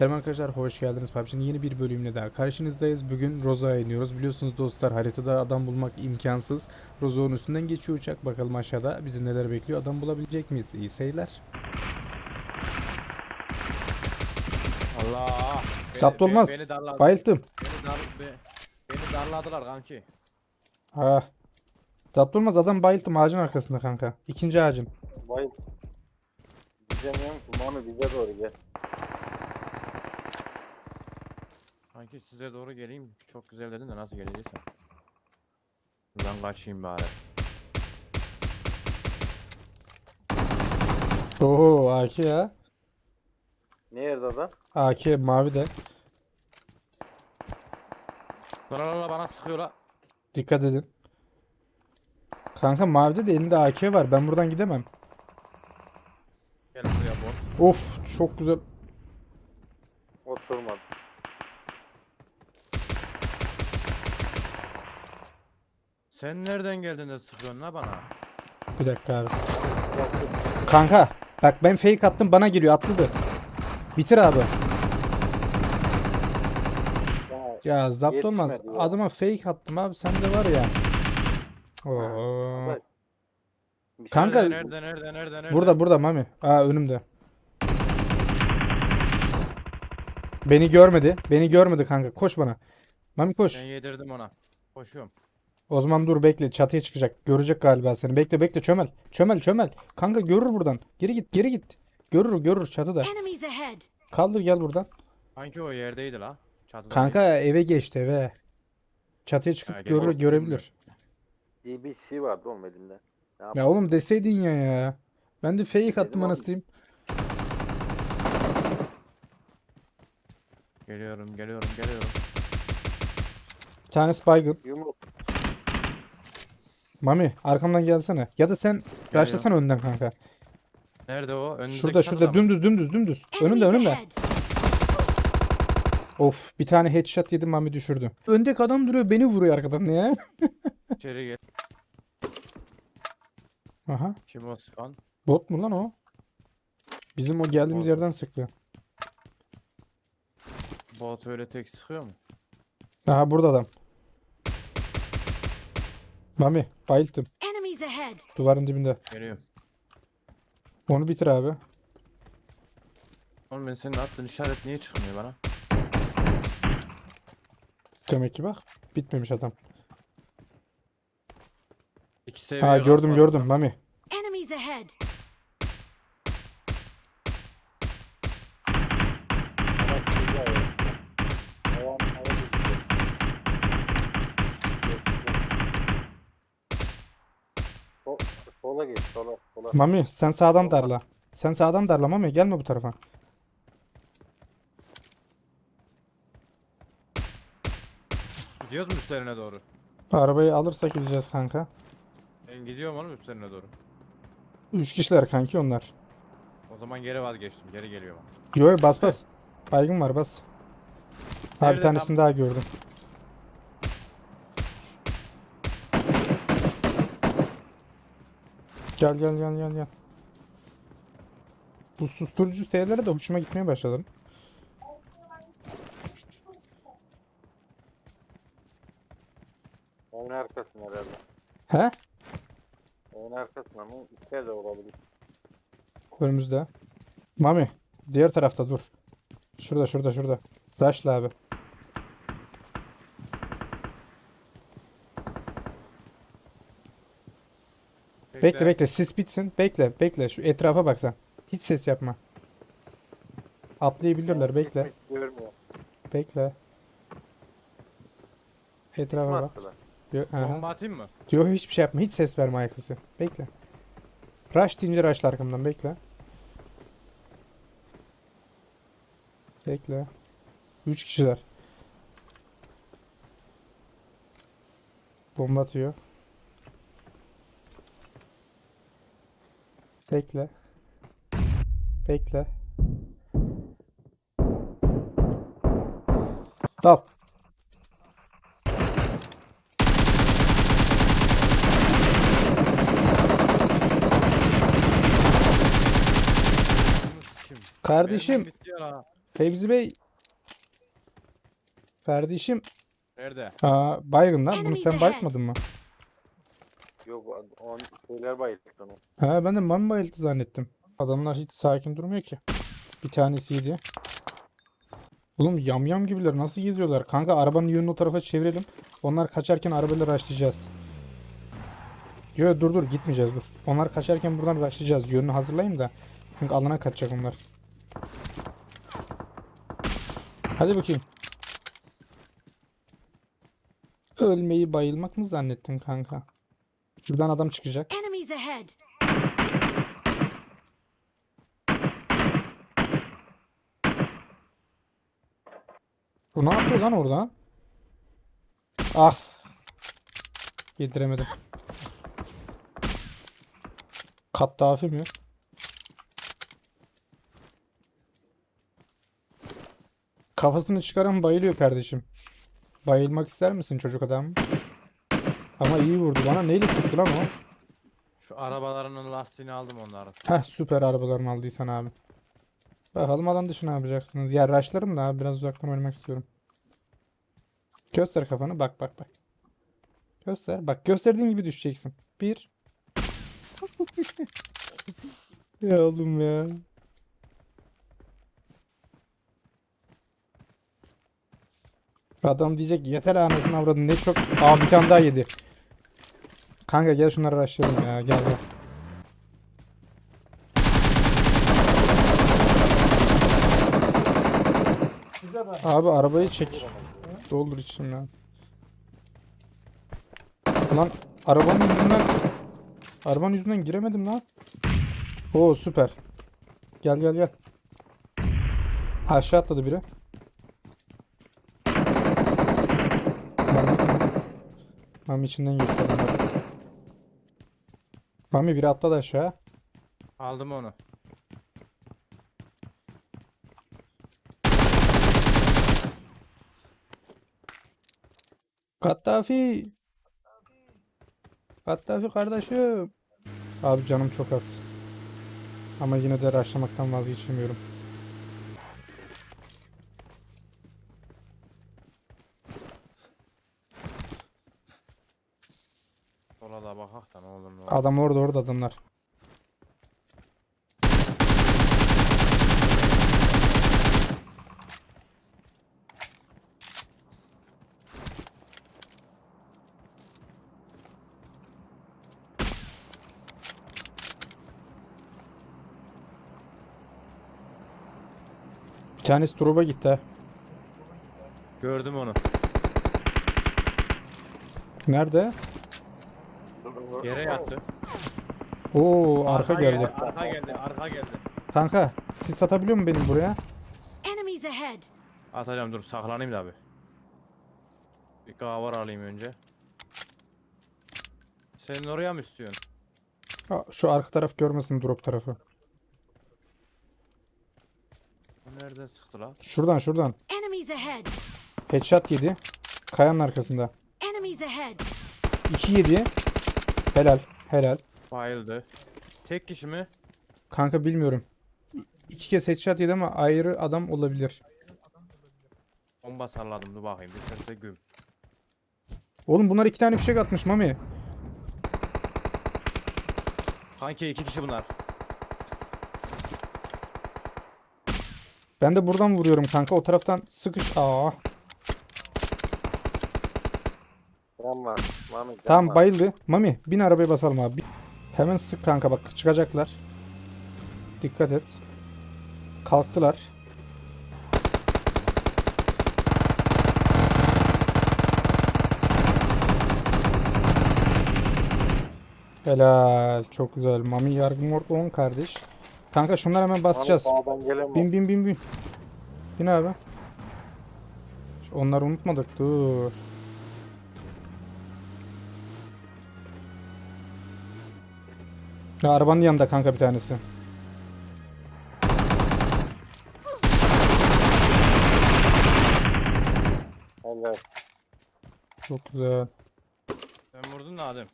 Selam arkadaşlar, hoş geldiniz. PUBG'nin yeni bir bölümüne daha karşınızdayız. Bugün Roza'ya iniyoruz. Biliyorsunuz dostlar haritada adam bulmak imkansız. Roza'nın üstünden geçiyor uçak. Bakalım aşağıda bizi neler bekliyor. Adam bulabilecek miyiz? İyi seyirler. Allah. Zapt olmaz. Beni, darladı. Bayılttım. Beni, dar, be- beni darladılar kanki. Ah. Zapt olmaz adam bayılttım ağacın arkasında kanka. İkinci ağacın. Vay. Diyemiyorum ki Mami bize doğru gel. Kanki size doğru geleyim. Çok güzel dedin de nasıl geleceksin? Ben kaçayım bari. Oo AK ya. Nerede adam? AK mavi de. La la bana sıkıyor la. Dikkat edin. Kanka mavide de elinde AK var. Ben buradan gidemem. Gel buraya bot. Of çok güzel. Oturmadı. Sen nereden geldin de sıkıyorsun la bana? Bir dakika abi. Kanka bak ben fake attım bana geliyor atladı. Bitir abi. Ya, Ya zapt olmaz. Ya. Adıma fake attım abi sen de var ya. Oo. Bir şey Kanka Nerede nerede nerede nerede? burada burada Mami. Aa önümde. Beni görmedi. Beni görmedi kanka. Koş bana. Mami koş. Ben yedirdim ona. Koşuyorum. O zaman dur bekle. Çatıya çıkacak. Görecek galiba seni. Bekle bekle çömel. Çömel çömel. Kanka görür buradan. Geri git geri git. Görür görür çatıda. Kaldır gel buradan. Kanki o yerdeydi la. Çatıda Kanka eve geçti eve. Çatıya çıkıp Ha, görür görebilir. DBC vardı oğlum elimde. Ne yap- Ya oğlum deseydin ya ya. Ben de fake attım Dedim anasını abi. diyeyim. Geliyorum geliyorum geliyorum. Bir tanesi baygın. Yumruk. Mami arkamdan gelsene. Ya da sen rushlasana önden kanka. Nerede o? Önümüzdeki Şurada şurada mı? dümdüz dümdüz dümdüz. Önümde önümde. Of bir tane headshot yedim Mami düşürdü. Öndeki adam duruyor beni vuruyor arkadan ya. İçeri gel. Aha. Kim o sıkan? Bot mu lan o? Bizim o geldiğimiz Bot. yerden sıktı. Bot öyle tek sıkıyor mu? Aha burada adam. Mami bayılttım. Enemies ahead. Duvarın dibinde. Geliyorum. Onu bitir abi. Oğlum ben senin attığın işaret niye çıkmıyor bana? Demek ki bak. Bitmemiş adam. İki seviye Ha gördüm gördüm. Mami. Enemies ahead. Ama güzel ya. Ayağım havada gidiyor. Sol- Sola geç sola sola. Mami sen sağdan darla. Sen sağdan darla Mami gelme bu tarafa. Gidiyoruz mu üstlerine doğru? Arabayı alırsak gideceğiz kanka. Ben gidiyorum oğlum üstlerine doğru. Üç kişiler kanki onlar. O zaman geri vazgeçtim. Geri geliyorum. Yo yo, bas bas. Baygın var bas. Ha bir Nerede tanesini daha gördüm. Gel gel gel gel gel. Bu susturucu şeylere de hoşuma gitmeye başladı. Oyun arkasına herhalde. He? Oyun arkasına mı? İçeride de olabilir. Önümüzde. Mami diğer tarafta dur. Şurada şurada şurada. Rush'la abi. Bekle bekle sis bitsin. Bekle bekle şu etrafa bak sen. Hiç ses yapma. Atlayabilirler bekle. Görmüyor. Bekle. Etrafa bak. attılar? Yo, aha. Bomba atayım mı? Yo, hiçbir şey yapma. Hiç ses verme ayak sesi. Bekle. Rush deyince rush'la arkamdan bekle. Bekle. Üç kişiler. Bomba atıyor. Bekle. Bekle. Dal. Kardeşim. Fevzi Bey. Kardeşim. Nerede? Aa, baygın lan. Bunu sen ahead. bayıltmadın mı? Yok on şeyler bayıldık onu. Ha ben de man bayıldı zannettim. Adamlar hiç sakin durmuyor ki. Bir tanesiydi. Oğlum yamyam gibiler nasıl geziyorlar? Kanka arabanın yönünü o tarafa çevirelim. Onlar kaçarken arabayla raşlayacağız. Yo dur dur gitmeyeceğiz dur. Onlar kaçarken buradan raşlayacağız. Yönünü hazırlayayım da. Çünkü alana kaçacak onlar. Hadi bakayım. Ölmeyi bayılmak mı zannettin kanka? Şuradan adam çıkacak. Enemies ahead. Bu ne yapıyor lan orada? Ah. Yediremedim. Kattafi mi? Kafasını çıkaran bayılıyor kardeşim. Bayılmak ister misin çocuk adam? Ama iyi vurdu bana. Neyle sıktı lan o? Şu arabalarının lastiğini aldım onların. Heh süper arabalarını aldıysan abi. Bakalım alan dışı ne yapacaksınız? Ya rushlarım da abi biraz uzaktan oynamak istiyorum. Göster kafanı bak bak bak. Göster. Bak gösterdiğin gibi düşeceksin. Bir. ya oğlum ya. Adam diyecek yeter anasını avradın ne çok. Aa bir tane daha yedi. Kanka gel şunları rushlayalım ya gel gel. Abi arabayı çek. Doldur içinden. Lan arabanın yüzünden arabanın yüzünden giremedim lan. Oo süper. Gel gel gel. Aşağı atladı biri. Mami içinden geçti. Mami biri atladı aşağı. Aldım onu. Kattafi. Kattafi kardeşim. Abi canım çok az. Ama yine de rushlamaktan vazgeçemiyorum. Sola da bakak da ne olur ne olur. Adam orada orada adamlar. Bir tanesi drop'a gitti ha. Gördüm onu. Nerede? Yere yattı. Oo arka geldi. Arka geldi. Arka geldi. Kanka siz satabiliyor mu benim buraya? Enemies ahead. Atacağım dur saklanayım da abi. Bir kahvar alayım önce. Senin oraya mı istiyorsun? Ha, Şu arka taraf görmesin drop tarafı. Bu nereden sıktı la? Şuradan şuradan. Enemies ahead. Headshot yedi. Kayanın arkasında. Enemies ahead. 2 yedi. Helal. Helal. Bayıldı. Tek kişi mi? Kanka bilmiyorum. İki kez headshot yedi ama ayrı adam olabilir. Bomba salladım dur bakayım. Düşerse güm. Oğlum bunlar iki tane fişek atmış Mami. Kanki iki kişi bunlar. Ben de buradan vuruyorum kanka. O taraftan sıkış. Aa. Can var. Mami can Tamam var. bayıldı. Mami bin arabaya basalım abi. Hemen sık kanka bak çıkacaklar. Dikkat et. Kalktılar. Helal. Çok güzel. Mami Yargımort 10 kardeş. Kanka şunları hemen Mami basacağız. sağdan gelen Bin var. bin bin bin. Bin abi. Şu Onları unutmadık. Dur. Ya arabanın yanında kanka bir tanesi. Helal. Çok güzel. Sen vurdun da Adem.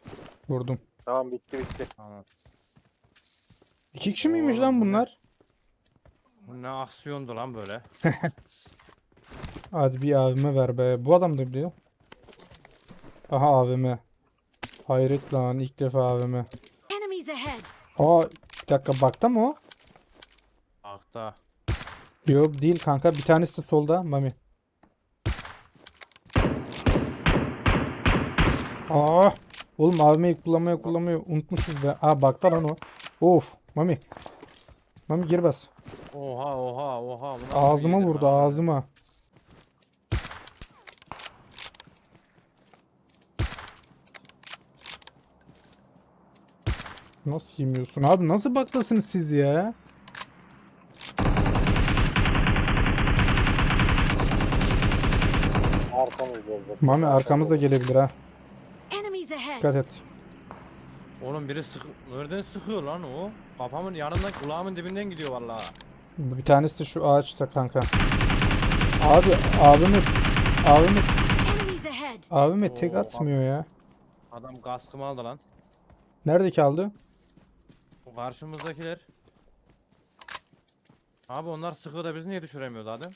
Vurdum. Tamam bitti bitti. Tamam. İki kişi miymiş lan bunlar? Bu ne aksiyondu lan böyle. Hadi bir AVM ver be. Bu adam da biliyor. Aha AVM. Hayret lan ilk defa AVM. Aa bir dakika bakta mı o? Akta. Yok değil kanka. Bir tanesi solda Mami. Aa, oğlum AVM'yi kullanmaya kullanmayı unutmuşuz be. Aa bakta lan o. Of Mami. Mami gir bas. Oha oha oha. Ağzıma vurdu ağzıma. Nasıl yemiyorsun abi? Nasıl baklasınız siz ya? Arkamızda olacak. Mami arkamızda gelebilir ha. Enemies ahead. Dikkat et. Oğlum biri sık nereden sıkıyor lan o? Kafamın yanından kulağımın dibinden gidiyor vallahi. Bir tanesi de şu ağaçta kanka. Abi abimi abimi Enemies ahead. tek Oo, atmıyor ya. Adam kaskımı aldı lan. Nerede kaldı? Karşımızdakiler. Abi onlar sıkıyor da biz niye düşüremiyoruz adam?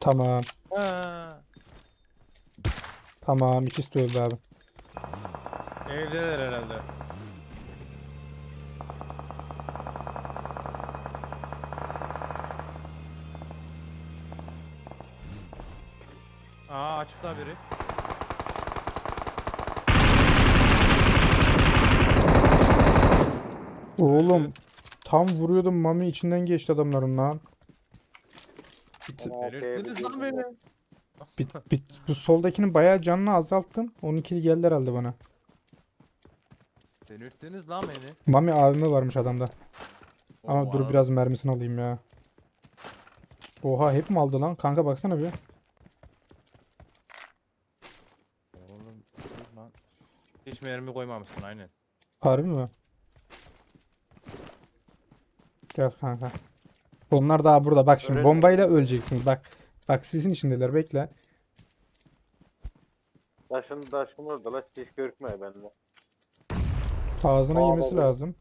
Tamam. Ha. Tamam ikisi de öldü abi. Evdeler herhalde. Aa açıkta biri. Oğlum tam vuruyordum Mami içinden geçti adamların lan. Bit, Ama lan beni. bit, bit, bu soldakinin bayağı canını azalttım. 12 geldi herhalde bana. Belirttiniz lan beni. Mami AVM varmış adamda. Ama Oo, dur adam- biraz mermisini alayım ya. Oha hep mi aldı lan? Kanka baksana bir. Oğlum dur lan. Hiç mermi koymamışsın aynen. Harbi mi? Gel kanka. Onlar daha burada. Bak şimdi Öyle mi? bombayla öleceksiniz. Bak. Bak sizin içindeler. Bekle. Taşın taşın orada la hiç görükmüyor bende. Ağzına Aa, yemesi lazım.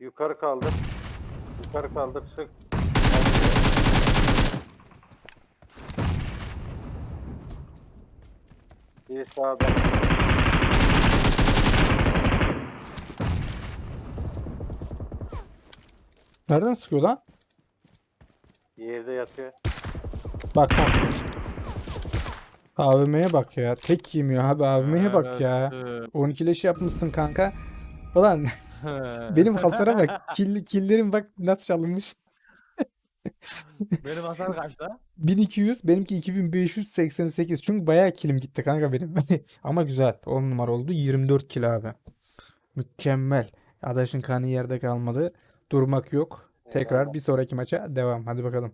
Yukarı kaldır. Yukarı kaldır sık. Biri sağda. Nereden sıkıyor lan? Yerde yatıyor. Bak bak. AVM'ye bak ya. Tek yemiyor abi. AVM'ye bak ya. 12 leş yapmışsın kanka. Ulan benim hasara bak. Kill, killerim bak nasıl çalınmış. Benim hasar kaçta? 1200 benimki 2588 çünkü bayağı kilim gitti kanka benim. Ama güzel 10 numara oldu 24 kill abi. Mükemmel. Adaşın kanı yerde kalmadı. Durmak yok. Tekrar bir sonraki maça devam. Hadi bakalım.